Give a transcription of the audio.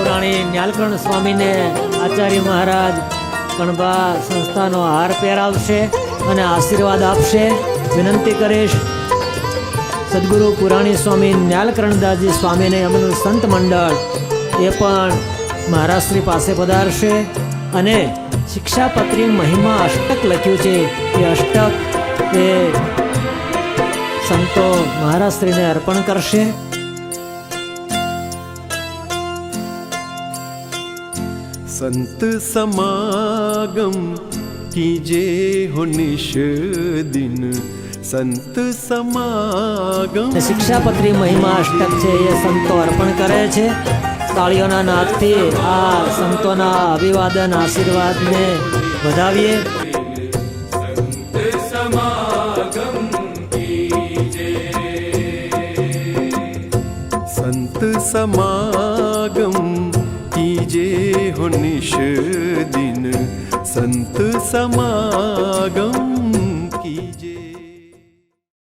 પુરાણી ન્યાલકર્ણ સ્વામીને આચાર્ય મહારાજ કણબા સંસ્થાનો હાર પહેરાવશે અને આશીર્વાદ આપશે. વિનંતી કરીશ સદગુરુ પુરાણી સ્વામી ન્યાલકર્ણદાસજી સ્વામીને એમનું સંત મંડળ એ પણ મહારાજશ્રી પાસે પધારશે અને શિક્ષાપત્રી મહિમા અષ્ટક લખ્યું છે. એ અષ્ટક એ સંતો મહારાજશ્રીને અર્પણ કરશે. संत समागम कीजे हो निश दिन संत समागम અને શિક્ષાપત્રી મહિમા અષ્ટક છે એ સંતો અર્પણ કરે છે તાળીઓના નાદથી આ સંતોના અભિવાદન આશીર્વાદને વધાવીએ संत समागम कीजे हो निश दिन संत समागम